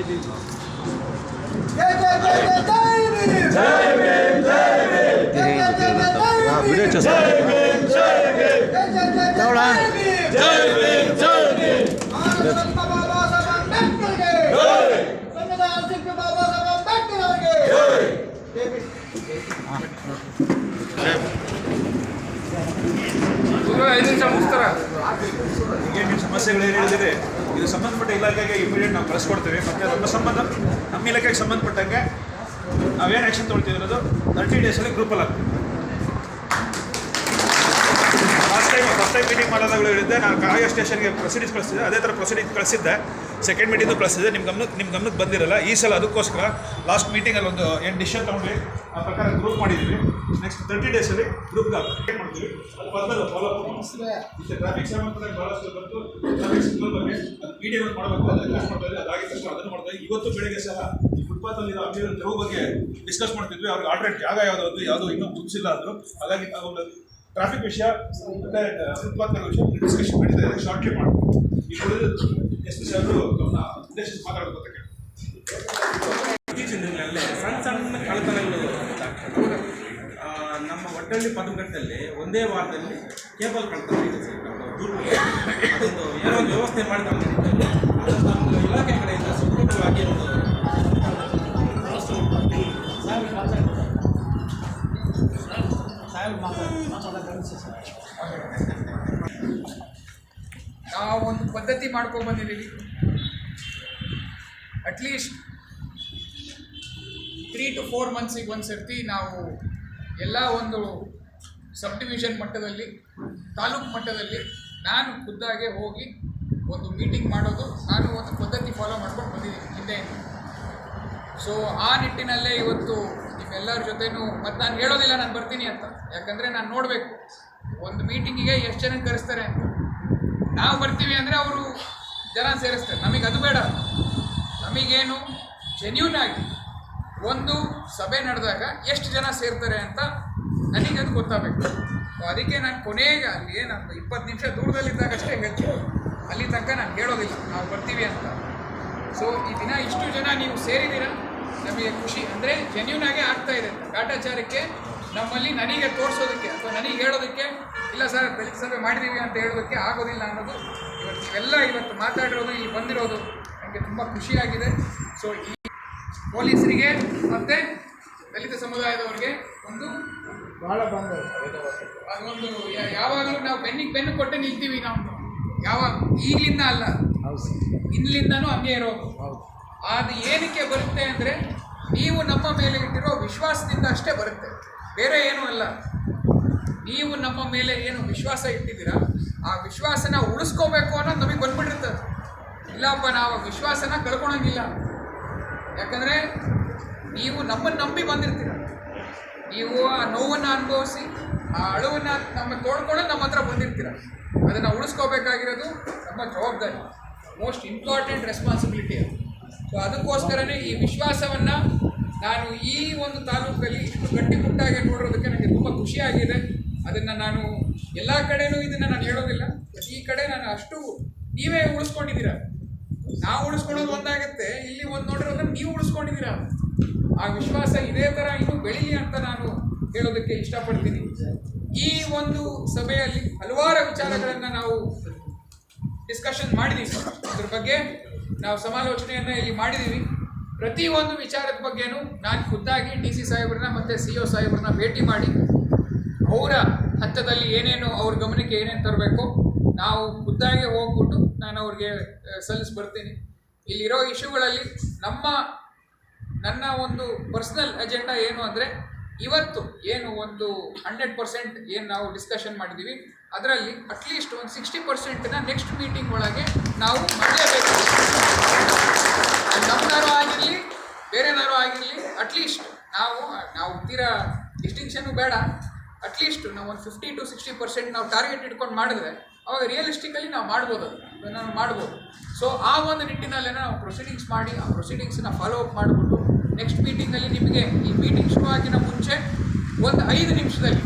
Video ಐದು ನಿಮಿಷ ಮುಗಿಸ್ತಾರ ಈಗ ನಿಮ್ಮ ಸಮಸ್ಯೆಗಳು ಏನು ಹೇಳಿದಿರಿ ಇದು ಸಂಬಂಧಪಟ್ಟ ಇಲಾಖೆಗೆ ಇಮಿಡಿಯೇಟ್ ನಾವು ಕಳಿಸ್ಕೊಡ್ತೀವಿ. ಮತ್ತು ನಮ್ಮ ಸಂಬಂಧ ನಮ್ಮ ಇಲಾಖೆಗೆ ಸಂಬಂಧಪಟ್ಟಂಗೆ ನಾವೇನು ಆ್ಯಕ್ಷನ್ ತೊಗೊಳ್ತೀವಿ ಅನ್ನೋದು ತರ್ಟಿ ಡೇಸಲ್ಲಿ ಗ್ರೂಪಲ್ಲಿ ಆಗ್ತೀವಿ ಫಸ್ಟ್ ಮೀಟಿಂಗ್ ಮಾಡೋದಾಗಲೂ ಹೇಳಿದ್ದೆ. ನಾನು ಕಾಯ ಸ್ಟೇಷನ್ಗೆ ಪ್ರೊಸೀಡಿಂಗ್ಸ್ ಕಳಿಸಿದ್ದೆ. ಅದೇ ಥರ ಪ್ರೊಸೀಡಿಂಗ್ಸ್ ಕಳಿಸಿದ್ದೆ. ಸೆಕೆಂಡ್ ಮೀಟಿಂಗ್ ಕಳಿಸಿದ್ದೆ. ನಿಮ್ಮ ಗಮನಕ್ಕೆ ನಿಮ್ಮ ಗಮನಕ್ಕೆ ಬಂದಿರಲ್ಲ. ಈ ಸಲ ಅದಕ್ಕೋಸ್ಕರ ಲಾಸ್ಟ್ ಮೀಟಿಂಗಲ್ಲಿ ಒಂದು ಎಂಟು ಡಿಶನ್ ತೊಗೊಂಡ್ವಿ? ಆ ಪ್ರಕಾರ ಗ್ರೂಪ್ ಮಾಡಿದ್ವಿ. ನೆಕ್ಸ್ಟ್ ತರ್ಟಿ ಡೇಸಲ್ಲಿ ಗ್ರೂಪ್ಗೆ ಅಪ್ಡೇಟ್ ಮಾಡ್ತೀವಿ. ಅದು ಫರ್ದರ್ ಫಾಲೋ ಅಪ್ ಮತ್ತೆ ಟ್ರಾಫಿಕ್ ಸಂಬಂಧಪಟ್ಟ ಭಾಳಷ್ಟು ಬಂತು. ಟ್ರಾಫಿಕ್ ಸಿಗ್ನಲ್ ಬಗ್ಗೆ ಅದು ಪಿ ಡಿ ಮಾಡಬೇಕು. ಅದನ್ನ ಕ್ಲಾಸ್ ಮಾಡ್ತಾ ಇದ್ದೆ. ಅದಾಗಿದ ತಕ್ಷಣ ಅದನ್ನು ಮಾಡ್ತಾ ಇವತ್ತು ಬೆಳಗ್ಗೆ ಸಹ ಈ ಫುಟ್ಪಾತ್ ಅಲ್ಲಿ ಅಭಿವೃದ್ಧಿ ಬಗ್ಗೆ ಡಿಸ್ಕಸ್ ಮಾಡ್ತಿದ್ವಿ. ಅವ್ರಿಗೆ ಆಲ್ರೆಡಿ ಜಾಗ ಯಾವುದು? ಅದು ಯಾವುದು? ಇನ್ನೂ ಮುಗಿಸಿಲ್ಲ ಅದು. ಹಾಗಾಗಿ ನಾವು ಟ್ರಾಫಿಕ್ ವಿಷಯ, ಮತ್ತೆ ಉತ್ಪಾದನೆ ವಿಷಯ ಡಿಸ್ಕಷನ್ ಮಾಡಿದ್ದೆ ಇದೆ. ಶಾರ್ಟ್ಲಿ ಮಾಡ್ತೀವಿ ಈ ಉಳಿದ ಎಷ್ಟು ಸಾರು ನಮ್ಮ ಉದ್ದೇಶಿಸಿ ಮಾತಾಡೋದು ಇತ್ತೀಚಿನ ದಿನಗಳಲ್ಲಿ ಸಣ್ಣ ಸಣ್ಣ ಕಳ್ಳತನಗಳು ನಮ್ಮ ಒಟ್ಟಳ್ಳಿ ಪದಕಟ್ಟಲ್ಲಿ ಒಂದೇ ವಾರದಲ್ಲಿ ಕೇಬಲ್ ಕಳ್ತನ ಇದೆ ಅದೊಂದು ಏನೋ ಒಂದು ವ್ಯವಸ್ಥೆ ನಮ್ಮ ಇಲಾಖೆ ಕಡೆಯಿಂದ ಸಂಪೂರ್ಣವಾಗಿ ಒಂದು ನಾವು ಒಂದು ಪದ್ಧತಿ ಮಾಡ್ಕೊಂಡ್ಬಂದಿದ್ದೀವಿ at least three to four ಮಂತ್ಸಿಗೆ ಒಂದು ಸರ್ತಿ ನಾವು ಎಲ್ಲ ಒಂದು ಸಬ್ ಡಿವಿಷನ್ ಮಟ್ಟದಲ್ಲಿ, ತಾಲೂಕು ಮಟ್ಟದಲ್ಲಿ ನಾನು ಖುದ್ದಾಗೆ ಹೋಗಿ ಒಂದು ಮೀಟಿಂಗ್ ಮಾಡೋದು, ನಾನು ಒಂದು ಪದ್ಧತಿ ಫಾಲೋ ಮಾಡ್ಕೊಂಡು ಬಂದಿದ್ದೀನಿ ಹಿಂದೆಯಿಂದ ಸೊ ಆ ನಿಟ್ಟಿನಲ್ಲೇ ಇವತ್ತು ನಿಮ್ಮೆಲ್ಲರ ಜೊತೆನೂ ಮತ್ತು ನಾನು ಹೇಳೋದಿಲ್ಲ, ನಾನು ಬರ್ತೀನಿ ಅಂತ. ಯಾಕಂದರೆ ನಾನು ನೋಡಬೇಕು. ಒಂದು ಮೀಟಿಂಗಿಗೆ ಎಷ್ಟು ಜನ ಕರೆಸ್ತಾರೆ ಅಂತ. ನಾವು ಬರ್ತೀವಿ ಅಂದರೆ ಅವರು ಜನ ಸೇರಿಸ್ತಾರೆ. ನಮಗೆ ಅದು ಬೇಡ. ನಮಗೇನು ಜೆನ್ಯೂನ್ ಆಗಿ ಒಂದು ಸಭೆ ನಡೆದಾಗ ಎಷ್ಟು ಜನ ಸೇರ್ತಾರೆ ಅಂತ ನನಗೆ ಅದು ಗೊತ್ತಾಗಬೇಕು. ಅದಕ್ಕೆ ನಾನು ಕೊನೆಗೆ ಅಲ್ಲಿ ನಾನು ಇಪ್ಪತ್ತು ನಿಮಿಷ ದೂರದಲ್ಲಿದ್ದಾಗ ಅಷ್ಟೇ ಅಲ್ಲಿ ತನಕ ನಾನು ಹೇಳೋದಿಲ್ಲ. ನಾವು ಬರ್ತೀವಿ ಅಂತ. ಸೊ ಈ ದಿನ ಇಷ್ಟು ಜನ ನೀವು ಸೇರಿದ್ದೀರಾ? ನಮಗೆ ಖುಷಿ. ಅಂದರೆ ಜೆನ್ಯೂನ್ ಆಗಿ ಆಗ್ತಾ ಇದೆ. ಕಾಟಾಚಾರಕ್ಕೆ ನಮ್ಮಲ್ಲಿ ನನಗೆ ತೋರಿಸೋದಕ್ಕೆ ಅಥವಾ ನನಗೆ ಹೇಳೋದಕ್ಕೆ ಇಲ್ಲ ಸರ್ ದಲಿತ ಸಭೆ ಮಾಡಿದ್ದೀವಿ ಅಂತ ಹೇಳೋದಕ್ಕೆ ಆಗೋದಿಲ್ಲ ಅನ್ನೋದು ಇವತ್ತು ನೀವೆಲ್ಲ ಇವತ್ತು ಮಾತಾಡಿರೋದು ಇಲ್ಲಿ ಬಂದಿರೋದು ನನಗೆ ತುಂಬ ಖುಷಿಯಾಗಿದೆ ಸೊ ಈ ಪೊಲೀಸರಿಗೆ ಮತ್ತು ದಲಿತ ಸಮುದಾಯದವರಿಗೆ ಒಂದು ಬಹಳ ಬಂದ ಅದೊಂದು ಯಾವಾಗಲೂ ನಾವು ಬೆನ್ನಿಗೆ ಬೆನ್ನು ಕೊಟ್ಟೆ ನಿಲ್ತೀವಿ ನಾವು. ಯಾವಾಗ? ಈಗಲಿಂದ ಅಲ್ಲ. ಇಲ್ಲಿಂದನೂ ಹಂಗೆ ಇರೋದು. ಅದು ಏನಕ್ಕೆ ಬರುತ್ತೆ ಅಂದರೆ ನೀವು ನಮ್ಮ ಮೇಲೆ ಇಟ್ಟಿರೋ ವಿಶ್ವಾಸದಿಂದ ಅಷ್ಟೇ ಬರುತ್ತೆ. ಬೇರೆ ಏನೂ ಅಲ್ಲ. ನೀವು ನಮ್ಮ ಮೇಲೆ ಏನು ವಿಶ್ವಾಸ ಇಟ್ಟಿದ್ದೀರಾ? ಆ ವಿಶ್ವಾಸನ ಉಳಿಸ್ಕೋಬೇಕು ಅನ್ನೋದು ನಮಗೆ ಬಂದ್ಬಿಟ್ಟಿರ್ತದೆ ಇಲ್ಲಪ್ಪ, ನಾವು ವಿಶ್ವಾಸನ ಕಳ್ಕೊಳಂಗಿಲ್ಲ. ಯಾಕಂದರೆ ನೀವು ನಮ್ಮನ್ನು ನಂಬಿ ಬಂದಿರ್ತೀರ. ನೀವು ಆ ನೋವನ್ನು ಅನುಭವಿಸಿ, ಆ ಅಳುವನ್ನು ನಮ್ಮ ತೋಡ್ಕೊಂಡು ನಮ್ಮ ಹತ್ರ ಬಂದಿರ್ತೀರ. ಅದನ್ನು ಉಳಿಸ್ಕೋಬೇಕಾಗಿರೋದು ನಮ್ಮ ಜವಾಬ್ದಾರಿ. ಮೋಸ್ಟ್ ಇಂಪಾರ್ಟೆಂಟ್ ರೆಸ್ಪಾನ್ಸಿಬಿಲಿಟಿ ಅದು. ಸೊ ಅದಕ್ಕೋಸ್ಕರನೇ ಈ ವಿಶ್ವಾಸವನ್ನು ನಾನು ಈ ಒಂದು ತಾಲೂಕಲ್ಲಿ ಇಷ್ಟು ಗಟ್ಟಿಮುಟ್ಟಾಗಿ ನೋಡಿರೋದಕ್ಕೆ ನನಗೆ ತುಂಬ ಖುಷಿಯಾಗಿದೆ. ಅದನ್ನು ನಾನು ಎಲ್ಲ ಕಡೆನೂ ಇದನ್ನು ನಾನು ಹೇಳೋದಿಲ್ಲ. ಈ ಕಡೆ ನಾನು ಅಷ್ಟು ನೀವೇ ಉಳಿಸ್ಕೊಂಡಿದ್ದೀರ? ನಾವು ಉಳಿಸ್ಕೊಳ್ಳೋದು ಒಂದಾಗುತ್ತೆ. ಇಲ್ಲಿ ಒಂದು ನೋಡಿರೋದನ್ನ ನೀವು ಉಳಿಸ್ಕೊಂಡಿದ್ದೀರ? ಆ ವಿಶ್ವಾಸ ಇದೇ ಥರ ಇನ್ನೂ ಬೆಳೀಲಿ ಅಂತ ನಾನು ಹೇಳೋದಕ್ಕೆ ಇಷ್ಟಪಡ್ತೀನಿ. ಈ ಒಂದು ಸಭೆಯಲ್ಲಿ ಹಲವಾರು ವಿಚಾರಗಳನ್ನು ನಾವು ಡಿಸ್ಕಷನ್ ಮಾಡಿದ್ದೀವಿ ಅದ್ರ ಬಗ್ಗೆ ನಾವು ಸಮಾಲೋಚನೆಯನ್ನು ಇಲ್ಲಿ ಮಾಡಿದ್ದೀವಿ ಪ್ರತಿಯೊಂದು ವಿಚಾರದ ಬಗ್ಗೆನೂ ನಾನು ಖುದ್ದಾಗಿ ಡಿ ಸಿ ಸಾಹೇಬ್ರನ್ನ ಮತ್ತು ಸಿ ಒ ಸಾಹೇಬ್ರನ್ನ ಭೇಟಿ ಮಾಡಿ, ಅವರ ಹಂತದಲ್ಲಿ ಏನೇನು ಅವ್ರ ಗಮನಕ್ಕೆ ಏನೇನು ತರಬೇಕು ನಾವು ಖುದ್ದಾಗಿ ಹೋಗ್ಬಿಟ್ಟು ನಾನು ಅವ್ರಿಗೆ ಸಲ್ಲಿಸಿ ಬರ್ತೀನಿ ಇಲ್ಲಿರೋ ಇಶ್ಯೂಗಳಲ್ಲಿ ನಮ್ಮ, ನನ್ನ ಒಂದು ಪರ್ಸ್ನಲ್ ಅಜೆಂಡಾ ಏನು ಅಂದರೆ ಇವತ್ತು ಏನು ಒಂದು ಹಂಡ್ರೆಡ್ ಪರ್ಸೆಂಟ್ ಏನು ನಾವು ಡಿಸ್ಕಷನ್ ಮಾಡಿದ್ದೀವಿ ಅದರಲ್ಲಿ ಅಟ್ಲೀಸ್ಟ್ ಒಂದು ಸಿಕ್ಸ್ಟಿ ಪರ್ಸೆಂಟನ್ನ ನೆಕ್ಸ್ಟ್ ಮೀಟಿಂಗ್ ಒಳಗೆ ನಾವು ಮಾಡಲೇಬೇಕು ನಮ್ಮನಾರು ಆಗಿರಲಿ ಬೇರೆನಾರು ಆಗಿರಲಿ ಅಟ್ಲೀಸ್ಟ್ ನಾವು ನಾವು ತೀರಾ ಡಿಸ್ಟಿಂಕ್ಷನು ಬೇಡ. ಅಟ್ಲೀಸ್ಟ್ ನಾವು ಒಂದು ಫಿಫ್ಟಿ ಟು ಸಿಕ್ಸ್ಟಿ ಪರ್ಸೆಂಟ್ ನಾವು ಟಾರ್ಗೆಟ್ ಇಟ್ಕೊಂಡು ಮಾಡಿದ್ರೆ, ಅವಾಗ ರಿಯಲಿಸ್ಟಿಕಲಿ ನಾವು ಮಾಡ್ಬೋದು ಅದು. ಅದನ್ನ ಮಾಡ್ಬೋದು. ಸೊ ಆ ಒಂದು ನಿಟ್ಟಿನಲ್ಲೇ ನಾವು ಪ್ರೊಸೀಡಿಂಗ್ಸ್ ಮಾಡಿ, ಆ ಪ್ರೊಸೀಡಿಂಗ್ಸನ್ನ ಫಾಲೋ ಅಪ್ ಮಾಡಿಬಿಟ್ಟು ನೆಕ್ಸ್ಟ್ ಮೀಟಿಂಗಲ್ಲಿ ನಿಮಗೆ ಈ ಮೀಟಿಂಗ್ ಶುರುವಾಗಿನ ಮುಂಚೆ ಒಂದು ಐದು ನಿಮಿಷದಲ್ಲಿ